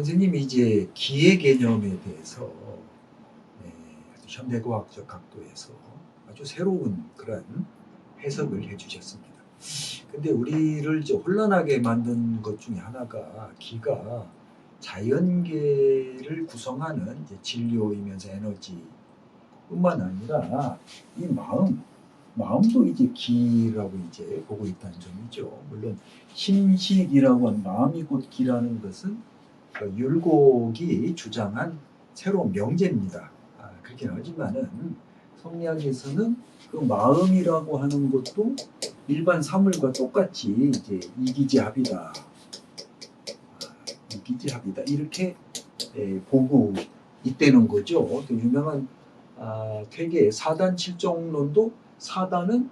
선생님이 이제 기의 개념에 대해서 네, 현대과학적 각도에서 아주 새로운 그런 해석을 해주셨습니다. 근데 우리를 이제 혼란하게 만든 것 중에 하나가 기가 자연계를 구성하는 진료이면서 에너지뿐만 아니라 이 마음, 마음도 이제 기라고 이제 보고 있다는 점이죠. 물론 심식이라고 하는 마음이 곧 기라는 것은 그 율곡이 주장한 새로운 명제입니다. 아, 그렇긴 하지만은 성리학에서는 그 마음이라고 하는 것도 일반 사물과 똑같이 이제 이기지합이다. 아, 이기지합이다. 이렇게 에, 보고 있다는 거죠. 또 유명한 아, 퇴계 사단 칠종론도 사단은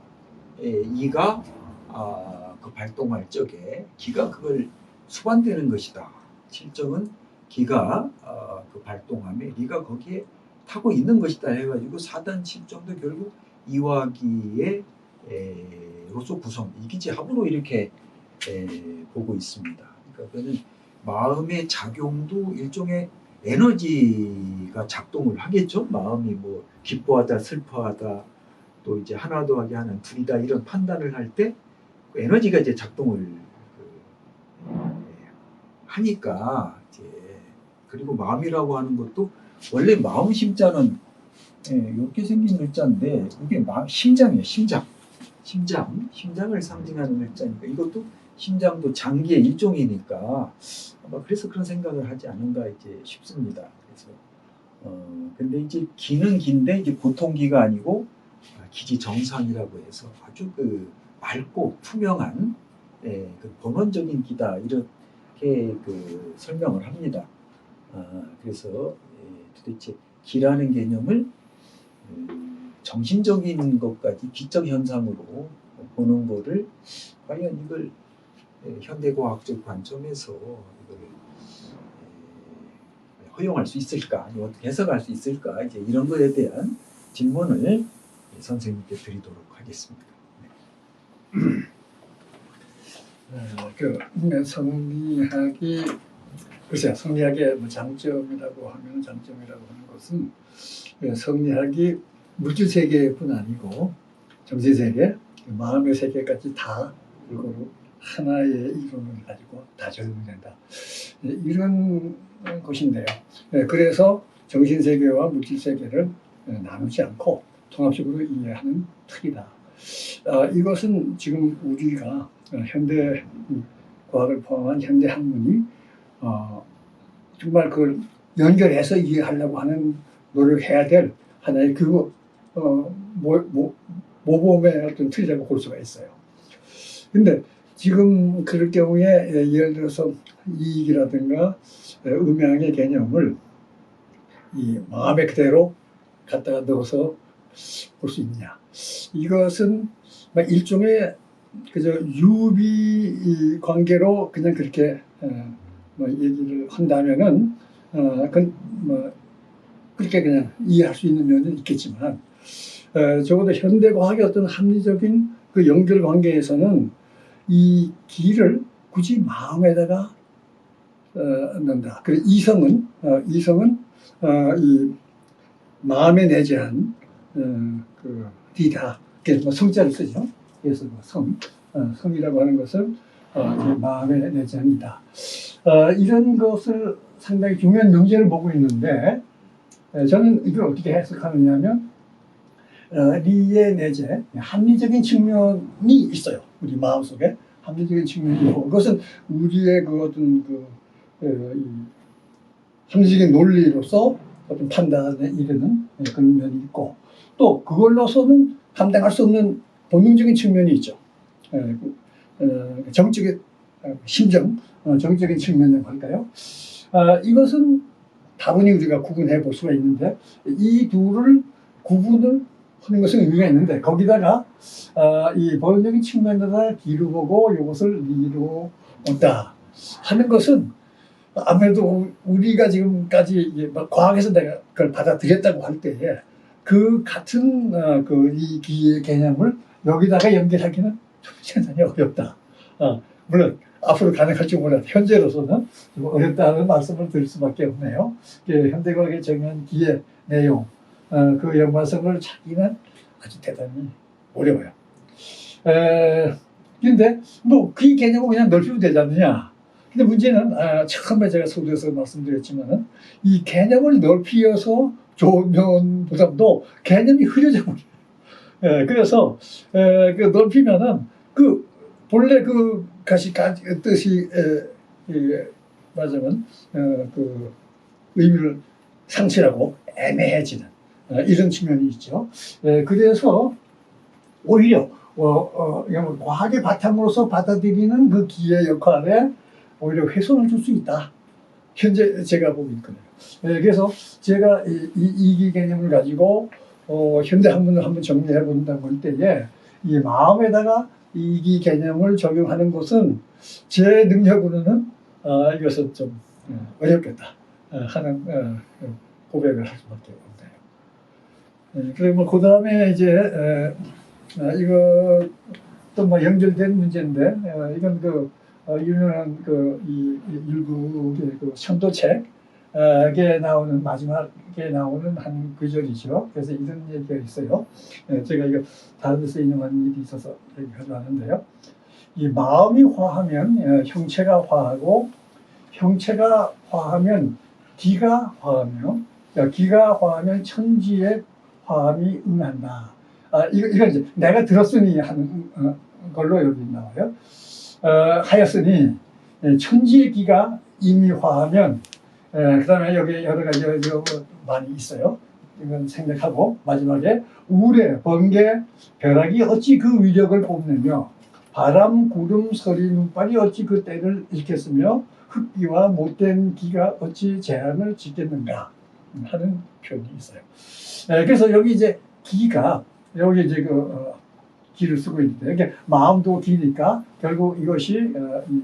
에, 이가 아, 그 발동할 적에 기가 그걸 수반되는 것이다. 칠정은 기가 어, 그 발동함에 네가 거기에 타고 있는 것이다 해가지고 사단 칠정도 결국 이화기의 에, 로서 구성 이기지 합으로 이렇게 에, 보고 있습니다. 그러니까 그는 마음의 작용도 일종의 에너지가 작동을 하겠죠. 마음이 뭐 기뻐하다 슬퍼하다 또 이제 하나 더하기 하는 둘이다 이런 판단을 할 때 에너지가 이제 작동을 하니까 이제 그리고 마음이라고 하는 것도 원래 마음 심자는 예, 이렇게 생긴 글자인데 이게 마, 심장이에요 심장. 심장? 심장을 상징하는 글자니까. 이것도 심장도 장기의 일종이니까 아마 그래서 그런 생각을 하지 않은가 이제 싶습니다. 그래서 어 근데 이제 기는 긴데 이제 보통 기가 아니고 아, 기지 정상이라고 해서 아주 그 맑고 투명한 예, 그 본원적인 기다 이 렇게 그 설명을 합니다. 아, 그래서 예, 도대체 기라는 개념을 음, 정신적인 것까지 기적 현상으로 보는 거를 과연 이걸 예, 현대과학적 관점에서 이걸 예, 허용할 수 있을까, 어떻게 해석할 수 있을까, 이제 이런 것에 대한 질문을 선생님께 드리도록 하겠습니다. 어, 그 성리학이 글쎄요 성리학의 뭐 장점이라고 하면 장점이라고 하는 것은 그 성리학이 물질 세계뿐 아니고 정신 세계, 그 마음의 세계까지 다 골고루 하나의 이론을 가지고 다 적용된다 네, 이런 것인데요. 네, 그래서 정신 세계와 물질 세계를 네, 나누지 않고 통합적으로 이해하는 틀이다. 아, 이것은 지금 우리가 현대 과학을 포함한 현대 학문이 어, 정말 그걸 연결해서 이해하려고 하는 노력해야 될 하나의 그 어, 모, 모, 모범의 어떤 틀이라고 볼 수가 있어요. 근데 지금 그럴 경우에 예, 예를 들어서 이익이라든가 예, 음양의 개념을 이 마음의 그대로 갖다가 넣어서 볼 수 있냐. 이것은 막 일종의 그저 유비 관계로 그냥 그렇게 어, 뭐 얘기를 한다면은 어, 그뭐 그렇게 그냥 이해할 수 있는 면은 있겠지만 어, 적어도 현대 과학의 어떤 합리적인 그 연결 관계에서는 이 기를 굳이 마음에다가 어, 넣는다. 그리고 이성은 어, 이성은 어, 이 마음에 내재한 어, 그 디다. 그래서 뭐 성자를 쓰죠. 그래서 뭐 성, 어, 성이라고 하는 것은 어, 마음에 내재합니다. 어, 이런 것을 상당히 중요한 명제를 보고 있는데 에, 저는 이걸 어떻게 해석하느냐면 어, 리의 내재, 합리적인 측면이 있어요. 우리 마음속에 합리적인 측면이 있고 그것은 우리의 그 어떤 그 어, 이 합리적인 논리로서 어떤 판단에 이르는 예, 그런 면이 있고 또 그걸로서는 감당할 수 없는 본능적인 측면이 있죠. 에, 그, 어, 정적인 어, 심정, 어, 정적인 측면이라고 할까요? 아, 이것은 다분히 우리가 구분해 볼 수가 있는데 이 둘을 구분을 하는 것은 의미가 있는데 거기다가 아, 이 본능적인 측면을 뒤로 보고 이것을 리로 온다 하는 것은 아무래도 우리가 지금까지 과학에서 내가 그걸 받아들였다고 할 때에 그 같은 어, 그이 기의 개념을 여기다가 연결하기는 좀 상당히 어렵다. 어, 물론 앞으로 가능할지 몰라도 현재로서는 좀 어렵다는 말씀을 드릴 수밖에 없네요. 그 현대과학의 정한 기의 내용, 어, 그 연관성을 찾기는 아주 대단히 어려워요. 에, 근데 뭐 그 개념을 그냥 넓히면 되지 않느냐. 근데 문제는 아, 처음에 제가 서두에서 말씀드렸지만은 이 개념을 넓히어서 좋은 보다도 개념이 흐려져 버려요. 예, 그래서 에, 그 넓히면은 그 본래 그 가시 가 뜻이 에, 이, 맞으면 어, 그 의미를 상실하고 애매해지는 어, 이런 측면이 있죠. 에, 그래서 오히려 어, 어, 과학의 바탕으로서 받아들이는 그 기의 역할에 오히려 훼손을 줄 수 있다. 현재 제가 보고 있거든요. 예, 그래서 제가 이, 이, 이기 개념을 가지고 어, 현대 학문을 한번 정리해 본다고 볼 때에 이 마음에다가 이기 개념을 적용하는 것은 제 능력으로는 어, 이것은 좀 어, 어렵겠다 어, 하는 어, 고백을 할 수밖에 없네요. 예, 그리고 뭐 그 다음에 이제 에, 아, 이거 또뭐 연결된 문제인데 어, 이건 그 어, 유명한 그 이 일국의 그 천도책 에 나오는 마지막에 나오는 한 구절이죠. 그래서 이런 얘기가 있어요. 예, 제가 이거 다른 데서 인용한 일이 있어서 얘기하려 하는데요. 이 마음이 화하면 어, 형체가 화하고 형체가 화하면 기가 화하며 어, 기가 화하면 천지의 화함이 응한다. 아, 이거, 이거 이제 내가 들었으니 하는 어, 걸로 여기 나와요. 어, 하였으니 예, 천지의 기가 이미 화하면 그 다음에 여기 여러 가지 여기 뭐 많이 있어요. 이건 생략하고 마지막에 우레, 번개, 벼락이 어찌 그 위력을 뽐내며 바람, 구름, 서리, 눈발이 어찌 그 때를 일겠으며 흙비와 못된 기가 어찌 재앙을 짓겠는가 하는 표현이 있어요. 에, 그래서 여기 이제 기가 여기 이제 그 어, 기를 쓰고 있는데 이게 마음도 기니까 결국 이것이 어, 아니,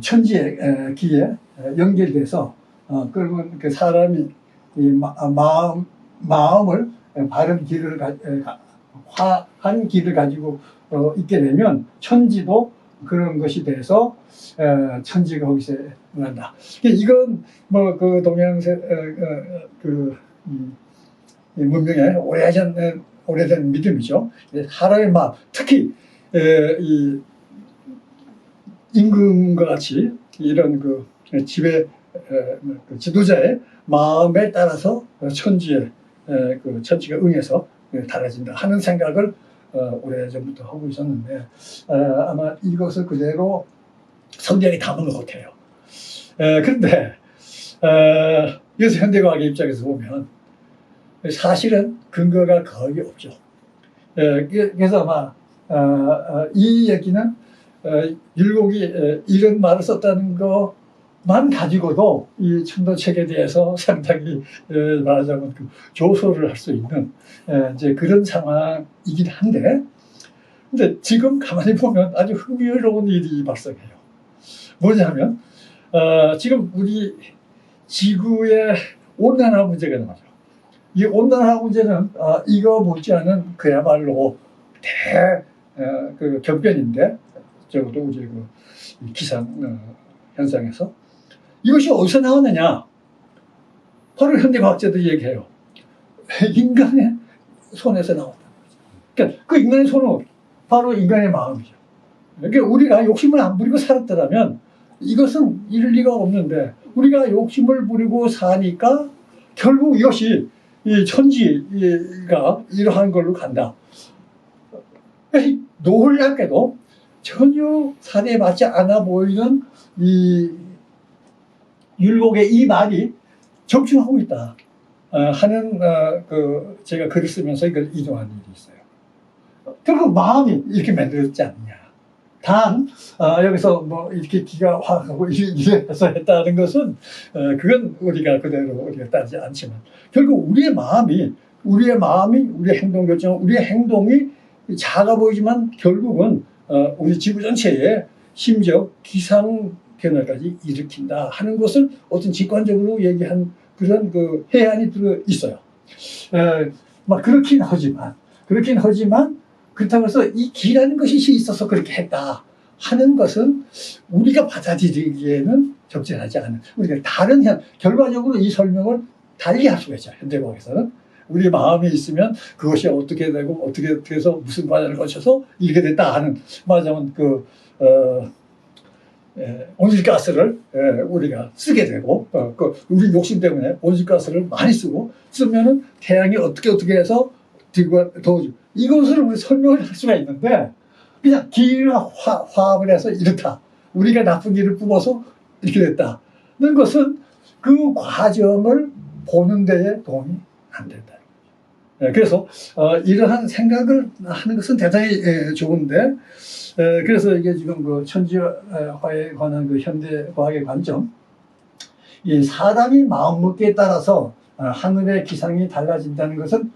천지의 에, 기에 에, 연결돼서 어, 그러면 그 사람이 아, 마음 마음을 에, 바른 길을 가, 화한 길을 가지고 어, 있게 되면 천지도 그런 것이 돼서 에, 천지가 거기서 난다. 이건 뭐그 어, 어, 그 이, 이 문명의 오래전 오래된 믿음이죠. 하나의 마음, 특히 에, 이 임금과 같이 이런 그 지배 에, 그 지도자의 마음에 따라서 천지에 에, 그 천지가 응해서 달라진다 하는 생각을 어, 오래전부터 하고 있었는데 어, 아마 이것을 그대로 성경에 담은 것 같아요. 에, 그런데 어, 여기서 현대과학의 입장에서 보면 사실은 근거가 거의 없죠. 에, 그- 그래서 아마 어, 어, 이 얘기는 어, 율곡이 에, 이런 말을 썼다는 것만 가지고도 이 천도책에 대해서 상당히 에, 말하자면 그 조소를 할 수 있는 에, 이제 그런 상황이긴 한데, 근데 지금 가만히 보면 아주 흥미로운 일이 발생해요. 뭐냐면 어, 지금 우리 지구의 온난화 문제가 나오죠. 이 온난화 문제는 어, 이거 못지않은 그야말로 대 어, 그 경변인데 적어도 그 기상 어, 현상에서 이것이 어디서 나오느냐? 바로 현대 과학자들이 얘기해요. 인간의 손에서 나온다. 그러니까 그 인간의 손은 바로 인간의 마음이죠. 그러니까 우리가 욕심을 안 부리고 살았더라면 이것은 이럴 리가 없는데 우리가 욕심을 부리고 사니까 결국 이것이 이 천지가 이러한 걸로 간다. 놀랍게도 전혀 사대에 맞지 않아 보이는 이 율곡의 이 말이 적중하고 있다 어, 하는 어, 그 제가 글을 쓰면서 이걸 인용한 일이 있어요. 결국 마음이 이렇게 만들어졌지 않느냐. 단 어, 여기서 뭐 이렇게 기가 화하고 이래서 했다는 것은 어, 그건 우리가 그대로 우리가 따지지 않지만 결국 우리의 마음이 우리의 마음이 우리의 행동 결정 우리의 행동이 작아 보이지만 결국은 어, 우리 지구 전체에 심지어 기상 변화까지 일으킨다 하는 것을 어떤 직관적으로 얘기한 그런 그 해안이 들어 있어요. 에, 막 그렇긴 하지만 그렇긴 하지만 그렇다고 해서 이 기라는 것이 있어서 그렇게 했다 하는 것은 우리가 받아들이기에는 적절하지 않은 우리가 다른 현 결과적으로 이 설명을 달리 할 수가 있죠 현대과학에서는 우리 마음이 있으면 그것이 어떻게 되고 어떻게 해서 무슨 과정을 거쳐서 이렇게 됐다 하는 말하자면 그 어, 에, 온실가스를 에, 우리가 쓰게 되고 어, 그 우리 욕심 때문에 온실가스를 많이 쓰고 쓰면은 태양이 어떻게 어떻게 해서 지구가 더워지고 이것을 우리 설명을 할 수가 있는데 그냥 화, 화합을 해서 이렇다. 우리가 나쁜 기를 뿜어서 이렇게 됐다는 것은 그 과정을 보는 데에 도움이 안 된다. 예, 그래서 어, 이러한 생각을 하는 것은 대단히 예, 좋은데 에, 그래서 이게 지금 그 천지화에 관한 그 현대 과학의 관점, 이 사람이 마음먹기에 따라서 어, 하늘의 기상이 달라진다는 것은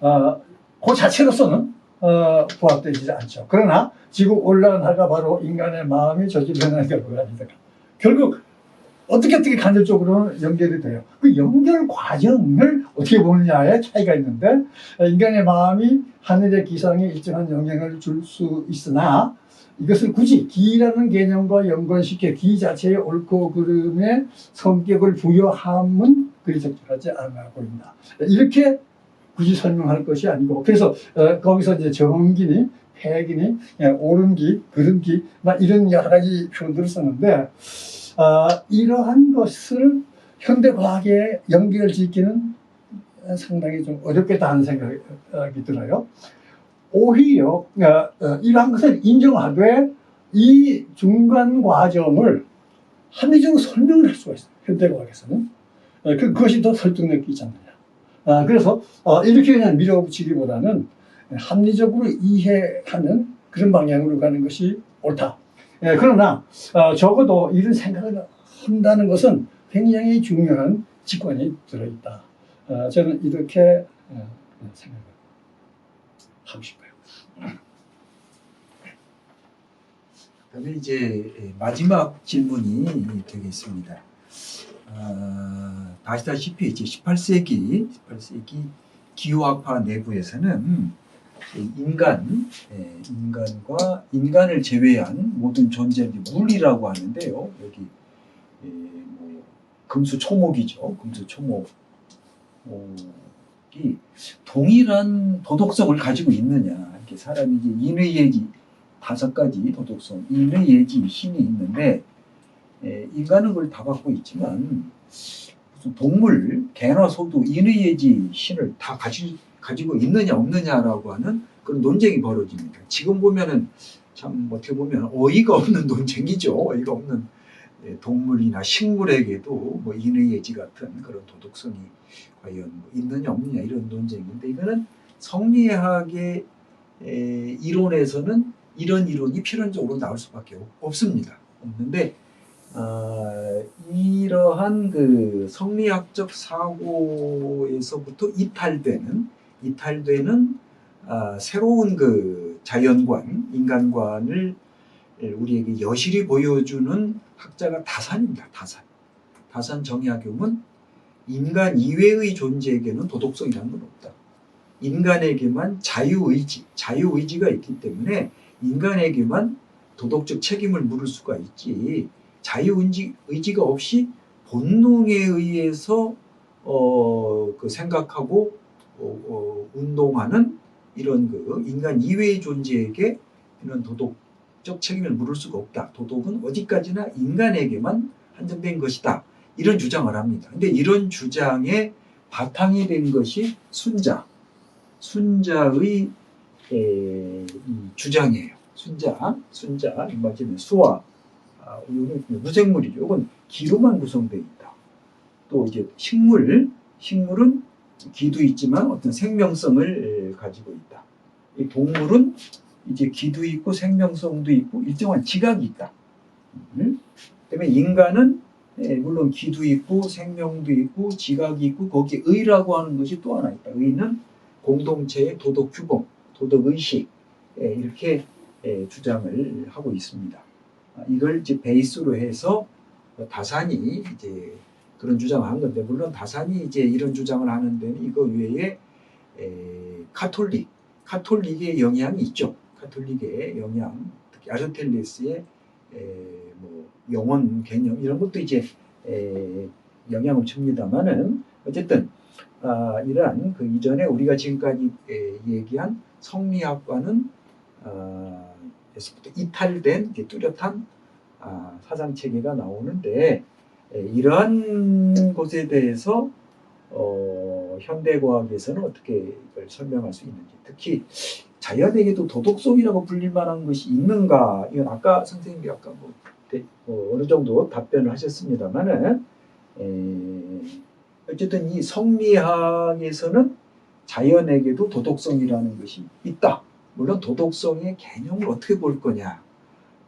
어, 그 자체로서는 어, 부합되지 않죠. 그러나 지구 온난화가 바로 인간의 마음이 저질러낸 결과가 아니다. 결국 어떻게 어떻게 간접적으로 연결이 돼요. 그 연결 과정을 어떻게 보느냐에 차이가 있는데 어, 인간의 마음이 하늘의 기상에 일정한 영향을 줄 수 있으나 이것을 굳이 기라는 개념과 연관시켜 기 자체의 옳고 그름의 성격을 부여함은 그리 적절하지 않아 보인다. 이렇게 굳이 설명할 것이 아니고 그래서 어, 거기서 이제 정기니 폐기니 예, 옳은 기, 그른 기, 막 이런 여러 가지 표현들을 썼는데 아, 이러한 것을 현대 과학에 연결 짓기는 상당히 좀 어렵겠다 하는 생각이 들어요. 오히려 어, 어, 이러한 것을 인정하되 이 중간 과정을 합리적으로 설명을 할 수가 있어요. 현대 과학에서는 어, 그, 그것이 더 설득력 있지 않느냐. 아, 그래서 어, 이렇게 그냥 밀어붙이기보다는 합리적으로 이해하는 그런 방향으로 가는 것이 옳다. 예, 그러나 어, 적어도 이런 생각을 한다는 것은 굉장히 중요한 직관이 들어있다. 어, 저는 이렇게 어, 생각을 하고 싶어요. 그다음에 이제 예, 마지막 질문이 되겠습니다. 아, 아시다시피 이제 18세기 18세기 기후학파 내부에서는 인간, 예, 인간과 인간을 제외한 모든 존재를 물이라고 하는데요. 여기 예, 뭐 금수 초목이죠. 금수 초목이 동일한 도덕성을 가지고 있느냐. 이렇게 사람이 이제 인의 예지 다섯 가지 도덕성, 인의 예지, 신이 있는데 예, 인간은 그걸 다 갖고 있지만 동물, 개나 소도 인의 예지, 신을 다 가지, 가지고 있느냐 없느냐라고 하는 그런 논쟁이 벌어집니다. 지금 보면은 참 어떻게 보면 어이가 없는 논쟁이죠. 어이가 없는 예, 동물이나 식물에게도 뭐 인의 예지 같은 그런 도덕성이 과연 뭐 있느냐 없느냐 이런 논쟁인데 이거는 성리학의 에, 이론에서는 이런 이론이 필연적으로 나올 수밖에 없- 없습니다. 없는데 아, 이러한 그 성리학적 사고에서부터 이탈되는 이탈되는 아, 새로운 그 자연관, 인간관을 우리에게 여실히 보여주는 학자가 다산입니다. 다산. 다산 정약용은 인간 이외의 존재에게는 도덕성이라는 건 없다. 인간에게만 자유의지, 자유의지가 있기 때문에 인간에게만 도덕적 책임을 물을 수가 있지 자유의지 의지가 없이 본능에 의해서 어, 그 생각하고 어, 어, 운동하는 이런 그 인간 이외의 존재에게 이런 도덕적 책임을 물을 수가 없다. 도덕은 어디까지나 인간에게만 한정된 것이다. 이런 주장을 합니다. 근데 이런 주장의 바탕이 된 것이 순자, 순자의 에, 이 주장이에요. 순자, 순자, 맞으면 수화, 아, 무생물이죠. 이건 기로만 구성되어 있다. 또 이제 식물, 식물은 기도 있지만 어떤 생명성을 에, 가지고 있다. 이 동물은 이제 기도 있고 생명성도 있고 일정한 지각이 있다. 음? 그다음에 인간은 예, 물론 기도 있고 생명도 있고 지각이 있고 거기에 의라고 하는 것이 또 하나 있다. 의는 공동체의 도덕 규범, 도덕 의식 예, 이렇게 예, 주장을 하고 있습니다. 아, 이걸 이제 베이스로 해서 다산이 이제 그런 주장을 한 건데 물론 다산이 이제 이런 주장을 하는 데는 이거 외에 에, 카톨릭 카톨릭의 영향이 있죠. 카톨릭의 영향, 특히 아르텔레스의 에, 뭐 영혼 개념 이런 것도 이제 에, 영향을 줍니다만은 어쨌든 아, 이러한 그 이전에 우리가 지금까지 에, 얘기한 성리학과는 아, 에서부터 이탈된 뚜렷한 아, 사상 체계가 나오는데 에, 이러한 것에 대해서 어, 현대과학에서는 어떻게 이걸 설명할 수 있는지 특히 자연에게도 도덕성이라고 불릴 만한 것이 있는가 이건 아까 선생님이 아까 뭐, 대- 뭐 어느 정도 답변을 하셨습니다만은 에, 어쨌든 이 성리학에서는 자연에게도 도덕성이라는 것이 있다. 물론 도덕성의 개념을 어떻게 볼 거냐.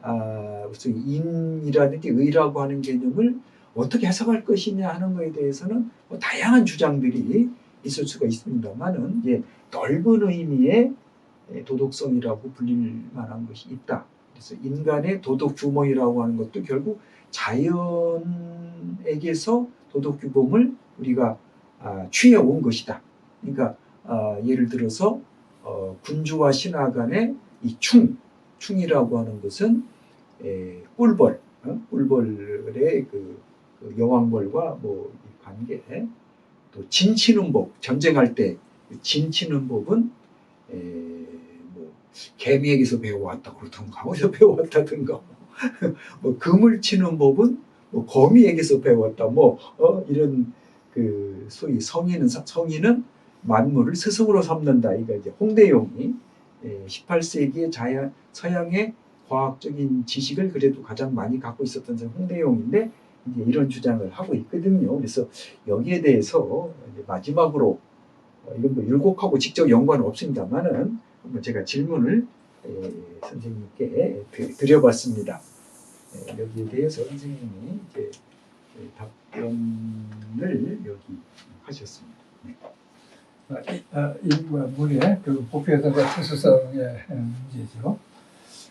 아, 무슨 인이라든지 의라고 하는 개념을 어떻게 해석할 것이냐 하는 것에 대해서는 뭐 다양한 주장들이 있을 수가 있습니다만은 이제 넓은 의미의 도덕성이라고 불릴 만한 것이 있다. 그래서 인간의 도덕 규범이라고 하는 것도 결국 자연에게서 도덕 규범을 우리가 아, 취해 온 것이다. 그러니까 아, 예를 들어서 어, 군주와 신하 간의 이 충, 충이라고 하는 것은 에, 꿀벌, 어? 꿀벌의 그, 그 여왕벌과 뭐이 관계, 또 진치는 법, 전쟁할 때 진치는 법은 에, 뭐 개미에게서 배워왔다 그러던가 어디서 배워왔다든가 뭐. 금을 치는 법은 뭐 거미에게서 배웠다 뭐 어, 이런 그 소위 성인은 성인은 만물을 스승으로 삼는다. 이거 이제 홍대용이 예, 18세기의 자연 서양의 과학적인 지식을 그래도 가장 많이 갖고 있었던 사람이 홍대용인데 이제 이런 주장을 하고 있거든요. 그래서 여기에 대해서 마지막으로 어, 이건 뭐 율곡하고 직접 연관은 없습니다만은 제가 질문을 에, 선생님께 드- 드려봤습니다. 에, 여기에 대해서 선생님이 이제 에, 답변을 여기 하셨습니다. 아, 이- 아, 인과 물의 그 보편성과 특수성의 음, 문제죠.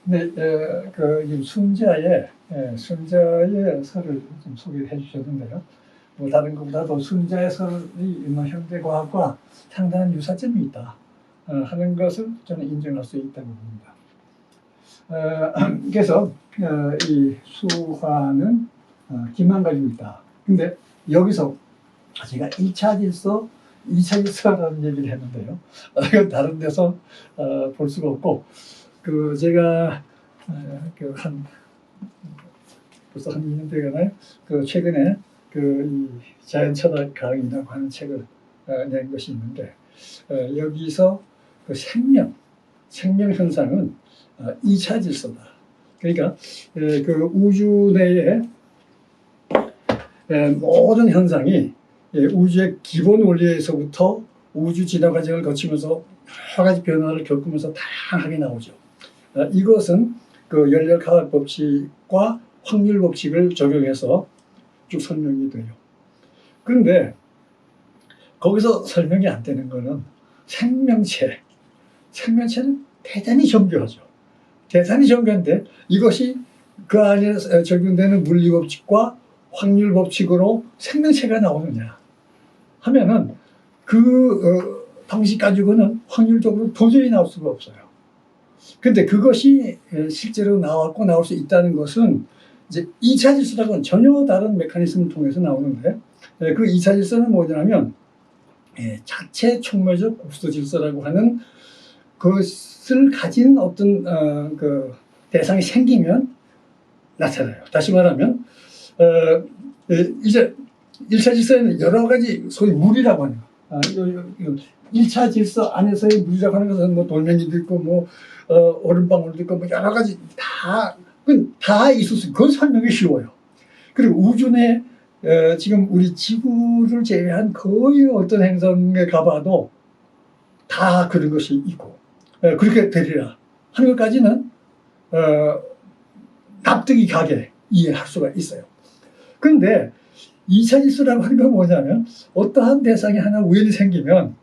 근데 에, 그 순자의 에, 순자의 설을 좀 소개해 주셨는데요. 뭐 다른 것보다도 순자의 설이 뭐 현대 과학과 상당한 유사점이 있다 어, 하는 것을 저는 인정할 수 있다고 봅니다. 어, 그래서 어, 이 수화는 어, 기만 가지고 있다. 근데 여기서 제가 1차 질서 2차 질서라는 얘기를 했는데요. 어, 이건 다른 데서 어, 볼 수가 없고, 그 제가 어, 그한 벌써 한 2년 되가나요? 그 최근에 그이 자연철학 강의라고 하는 책을 어, 낸 것이 있는데 어, 여기서 그 생명, 생명 현상은 어, 2차 질서다. 그러니까 에, 그 우주 내에 에, 모든 현상이 예, 우주의 기본 원리에서부터 우주 진화 과정을 거치면서 여러 가지 변화를 겪으면서 다양하게 나오죠. 아, 이것은 그 열렬화학 법칙과 확률 법칙을 적용해서 쭉 설명이 돼요. 그런데 거기서 설명이 안 되는 거는 생명체, 생명체는 대단히 정교하죠. 대단히 정교한데 이것이 그 안에 적용되는 물리 법칙과 확률 법칙으로 생명체가 나오느냐 하면은 그 어, 방식 가지고는 확률적으로 도저히 나올 수가 없어요. 근데 그것이 에, 실제로 나왔고 나올 수 있다는 것은 이제 2차 질서랑은 전혀 다른 메커니즘을 통해서 나오는데 에, 그 2차 질서는 뭐냐면 에, 자체 촉매적 국수 질서라고 하는 것을 가진 어떤 어, 그 대상이 생기면 나타나요. 다시 말하면 어, 에, 이제 1차 질서에는 여러 가지 소위 물이라고 하는 거. 아, 요, 요, 요 1차 질서 안에서의 물이라고 하는 것은 뭐 돌멩이도 있고 뭐 어, 얼음방울도 있고 뭐 여러 가지 다, 그건 다 있을 수 있고 그건 설명이 쉬워요. 그리고 우주 내 어, 지금 우리 지구를 제외한 거의 어떤 행성에 가봐도 다 그런 것이 있고 어, 그렇게 되리라 하는 것까지는 어, 납득이 가게 이해할 수가 있어요. 그런데 2차 질서라고 하는 건 뭐냐면 어떠한 대상이 하나 우연히 생기면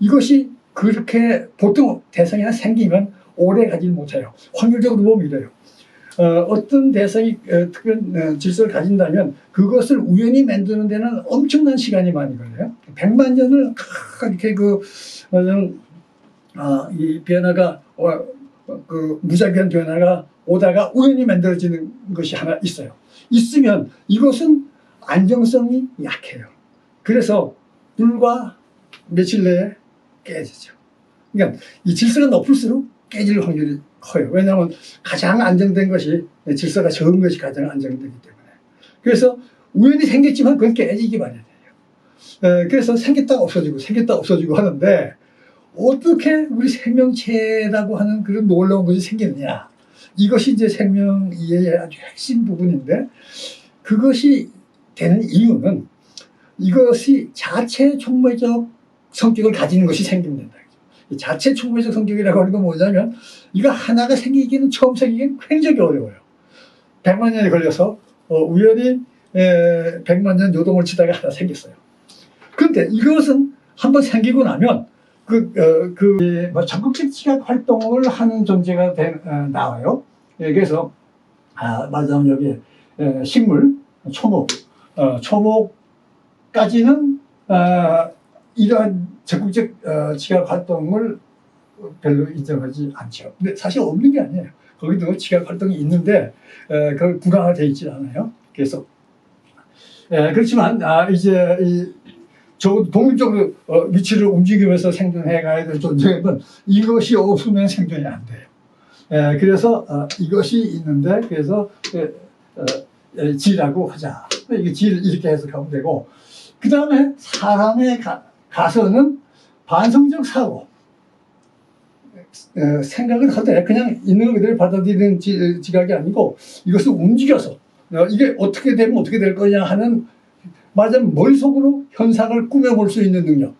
이것이 그렇게 보통 대상이 하나 생기면 오래 가지 못해요. 확률적으로 보면 이래요. 어, 떤 대상이 어, 특별한 어, 질서를 가진다면 그것을 우연히 만드는 데는 엄청난 시간이 많이 걸려요. 100만 년을 크- 이렇게 그 어, 아, 이 변화가 어, 어, 그 무작위한 변화가 오다가 우연히 만들어지는 것이 하나 있어요. 있으면 이것은 안정성이 약해요. 그래서 불과 며칠 내에 깨지죠. 그러니까 이 질서가 높을수록 깨질 확률이 커요. 왜냐하면 가장 안정된 것이 질서가 적은 것이 가장 안정되기 때문에. 그래서 우연히 생겼지만 그건 깨지기 마련이에요. 에, 그래서 생겼다 없어지고 생겼다 없어지고 하는데 어떻게 우리 생명체라고 하는 그런 놀라운 것이 생겼냐. 이것이 이제 생명 이해의 아주 핵심 부분인데 그것이 되는 이유는 이것이 자체 총매적 성격을 가지는 것이 생긴다. 이 자체 총매적 성격이라고 하는 건 뭐냐면 이거 하나가 생기기는 처음 생기기는 굉장히 어려워요. 100만 년이 걸려서 어, 우연히 에, 100만 년 요동을 치다가 하나 생겼어요. 그런데 이것은 한번 생기고 나면 그, 어, 그, 뭐 적극적 활동을 하는 존재가 되, 어, 나와요. 예, 그래서, 아, 말하자면 여기, 에, 식물, 초목, 어, 초목까지는, 아, 이러한 적극적 어, 지각 활동을 별로 인정하지 않죠. 근데 사실 없는 게 아니에요. 거기도 지각 활동이 있는데, 에, 그걸 부강화되어 있지 않아요. 그래서, 에, 그렇지만, 아, 이제, 이, 적어도 독립적으로 어, 위치를 움직이면서 생존해 가야 될 존재는 이것이 없으면 생존이 안 돼요. 에, 그래서 어, 이것이 있는데 그래서 에, 어, 에, 지라고 하자. 이게 지를 이렇게 해석하면 되고 그 다음에 사람의 가, 가서는 반성적 사고 에, 생각을 하되 그냥 있는 그대로 받아들이는 지, 지각이 아니고 이것을 움직여서 어, 이게 어떻게 되면 어떻게 될 거냐 하는 말하자면 머릿속으로 현상을 꾸며볼 수 있는 능력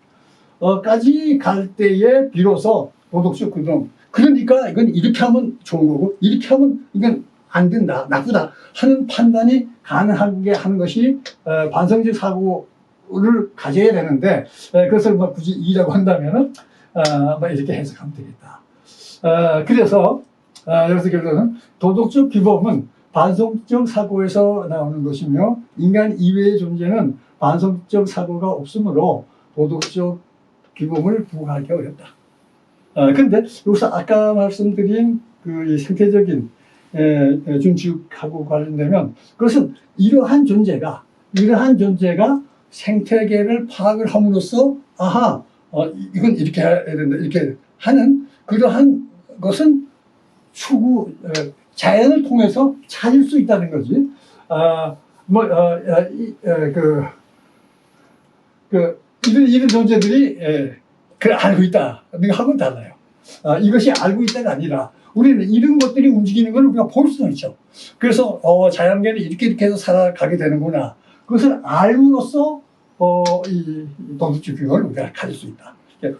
어, 까지 갈 때에 비로소 도덕적 구동 그러니까 이건 이렇게 하면 좋은 거고 이렇게 하면 이건 안 된다. 나쁘다. 하는 판단이 가능하게 하는 것이 어, 반성적 사고를 가져야 되는데 에, 그것을 뭐 굳이 이라고 한다면은 어, 뭐 이렇게 해석하면 되겠다. 어, 그래서 어, 여기서 결론은 도덕적 규범은 반성적 사고에서 나오는 것이며 인간 이외의 존재는 반성적 사고가 없으므로 도덕적 규범을 부과하기 어렵다. 아, 근데 여기서 아까 말씀드린 그이 생태적인 준칙하고 관련되면 그것은 이러한 존재가 이러한 존재가 생태계를 파악을 함으로써 아하 어, 이- 이건 이렇게 해야 된다 이렇게 하는 그러한 것은 추구 에, 자연을 통해서 찾을 수 있다는 거지. 아, 뭐, 어, 어, 이, 에, 그, 그, 이런, 이런 존재들이, 에, 그걸 알고 있다. 하고는 달라요. 아, 이것이 알고 있다가 아니라, 우리는 이런 것들이 움직이는 걸 우리가 볼 수는 있죠. 그래서, 어, 자연계는 이렇게 이렇게 해서 살아가게 되는구나. 그것을 알고로써, 어, 이, 동수축 규칙을 우리가 가질 수 있다.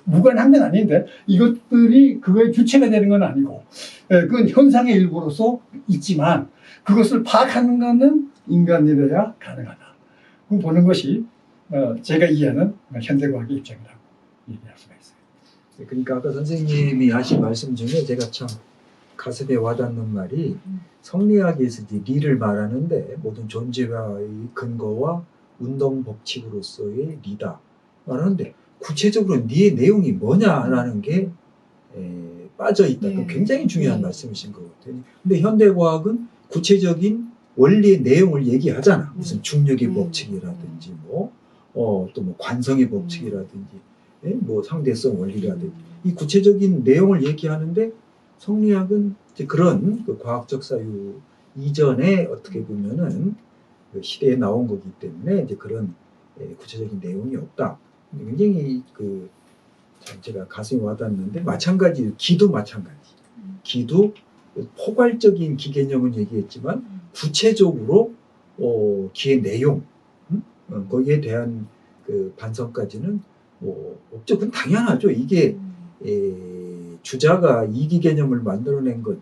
무관한 건 아닌데, 이것들이 그거의 주체가 되는 건 아니고, 예, 그건 현상의 일부로서 있지만 그것을 파악하는 것은 인간이래야 가능하다. 그 보는 것이 어, 제가 이해하는 현대과학의 입장이라고 얘기할 수가 있어요. 그러니까 아까 선생님이 하신 말씀 중에 제가 참 가슴에 와닿는 말이 성리학에서 이제 리를 말하는데 모든 존재와의 근거와 운동 법칙으로서의 리다 말하는데 구체적으로 리의 내용이 뭐냐라는 게 에, 빠져 있다. 네. 굉장히 중요한 네. 말씀이신 것 같아요. 근데 현대과학은 구체적인 원리의 내용을 얘기하잖아. 무슨 중력의 음. 법칙이라든지 뭐, 어, 또 뭐 관성의 법칙이라든지, 예? 뭐 상대성 원리라든지 이 구체적인 내용을 얘기하는데 성리학은 이제 그런 그 과학적 사유 이전에 어떻게 보면은 그 시대에 나온 거기 때문에 이제 그런 예, 구체적인 내용이 없다. 굉장히 그참 제가 가슴이 와닿는데 마찬가지 기도 마찬가지. 기도 포괄적인 기 개념은 얘기했지만 구체적으로 어, 기의 내용 음? 어, 거기에 대한 그 반성까지는 뭐 없죠. 그건 당연하죠. 이게 에, 주자가 이기 개념을 만들어낸 건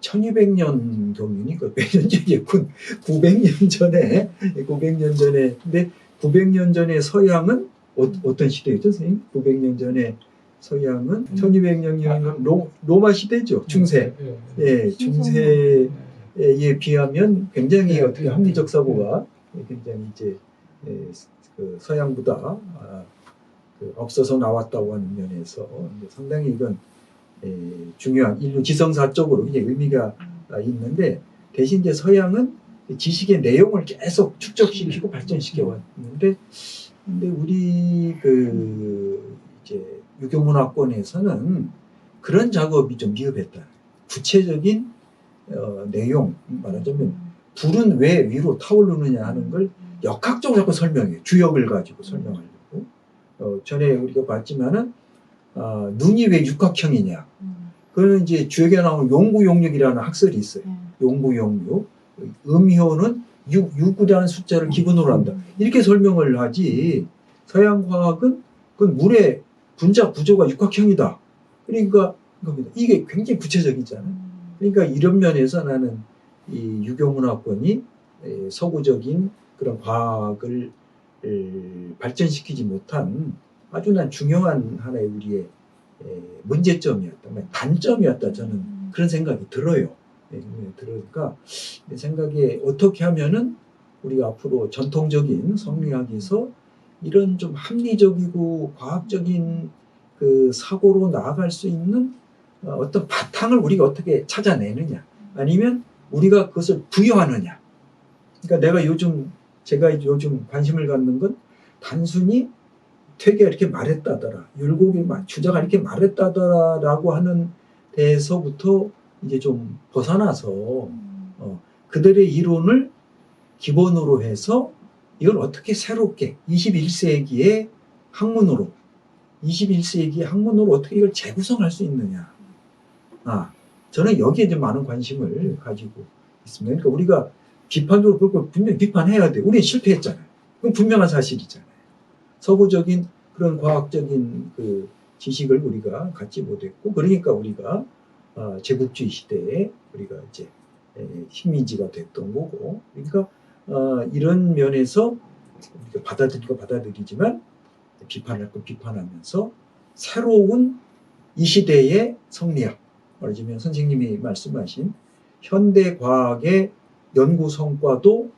1200년 경이니까 몇년 전이군 900년 전에 900년 전에. 근데 900년 전에 서양은 어, 어떤 시대였죠 선생님? 900년 전에 서양은 1200년이면 로, 로마 시대죠 중세. 예 중세에 비하면 굉장히 네, 어떻게 네, 합리적 네. 사고가 굉장히 이제 예, 그 서양보다 아, 그 없어서 나왔다고 하는 면에서 상당히 이건 에, 중요한 인류 지성사적으로 굉장히 의미가 아, 있는데 대신 이제 서양은 지식의 내용을 계속 축적시키고 발전시켜 왔는데 근데 우리 그 이제 유교문화권에서는 그런 작업이 좀 미흡했다. 구체적인 어, 내용 말하자면 불은 왜 위로 타오르느냐 하는 걸 역학적으로 자꾸 설명해. 주역을 가지고 설명하려고. 어, 전에 우리가 봤지만은 어, 눈이 왜 육각형이냐? 그거는 이제 주역에 나오는 용구용육이라는 학설이 있어요. 용구용육. 음효는 6, 6이라는 숫자를 기본으로 한다. 이렇게 설명을 하지. 서양 과학은 그 물의 분자 구조가 육각형이다. 그러니까 겁니다. 이게 굉장히 구체적이잖아요. 그러니까 이런 면에서 나는 이 유교문화권이 에, 서구적인 그런 과학을 에, 발전시키지 못한 아주 난 중요한 하나의 우리의 에, 문제점이었다, 뭐 단점이었다 저는. 그런 생각이 들어요. 예, 예, 들으니까 내 생각에 어떻게 하면은 우리가 앞으로 전통적인 성리학에서 이런 좀 합리적이고 과학적인 그 사고로 나아갈 수 있는 어, 어떤 바탕을 우리가 어떻게 찾아내느냐. 아니면 우리가 그것을 부여하느냐. 그러니까 내가 요즘 제가 요즘 관심을 갖는 건 단순히 퇴계가 이렇게 말했다더라 율곡이 말- 주자가 이렇게 말했다더라라고 하는 데서부터 이제 좀 벗어나서 어, 그들의 이론을 기본으로 해서 이걸 어떻게 새롭게 21세기의 학문으로 21세기 학문으로 어떻게 이걸 재구성할 수 있느냐. 아, 저는 여기에 좀 많은 관심을 가지고 있습니다. 그러니까 우리가 비판적으로 볼걸 분명히 비판해야 돼. 우리는 실패했잖아요. 그건 분명한 사실이잖아요. 서구적인 그런 과학적인 그 지식을 우리가 갖지 못했고, 그러니까 우리가 아, 제국주의 시대에 우리가 이제 에, 식민지가 됐던 거고, 그러니까 어, 이런 면에서 우리가 받아들이고 받아들이지만 비판할 건 비판하면서 새로운 이 시대의 성리학, 말하자면 선생님이 말씀하신 현대 과학의 연구 성과도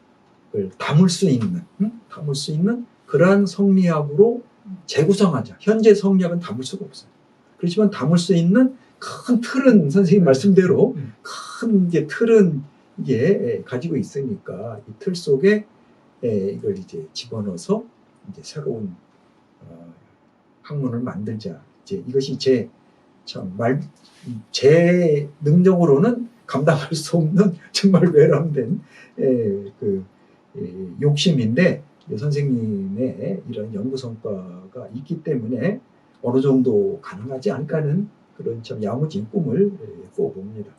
담을 수 있는, 응? 담을 수 있는 그러한 성리학으로 재구성하자. 현재 성리학은 담을 수가 없어요. 그렇지만 담을 수 있는 큰 틀은 선생님 말씀대로 음. 큰 이제 틀은 이게 가지고 있으니까 이 틀 속에 에, 이걸 이제 집어넣어서 이제 새로운 어, 학문을 만들자. 이제 이것이 제 참말 제 능력으로는 감당할 수 없는 정말 외람된 에, 그 에, 욕심인데 이 선생님의 이런 연구 성과가 있기 때문에 어느 정도 가능하지 않을까 하는 그런 참 야무진 꿈을 에, 꿔봅니다.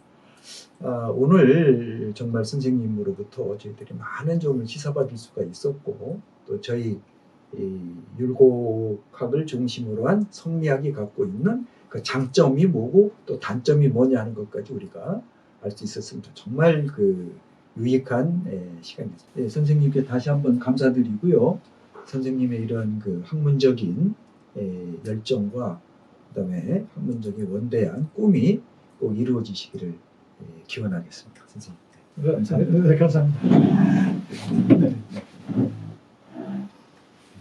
아, 오늘 정말 선생님으로부터 저희들이 많은 점을 시사받을 수가 있었고 또 저희 이 율곡학을 중심으로 한 성리학이 갖고 있는 그 장점이 뭐고 또 단점이 뭐냐 하는 것까지 우리가 알 수 있었습니다. 정말 그 유익한 에, 시간이었습니다. 네, 선생님께 다시 한번 감사드리고요. 선생님의 이런 그 학문적인 에, 열정과 그다음에 학문적인 원대한 꿈이 꼭 이루어지시기를 에, 기원하겠습니다. 선생님. 네, 네, 감사합니다. 네.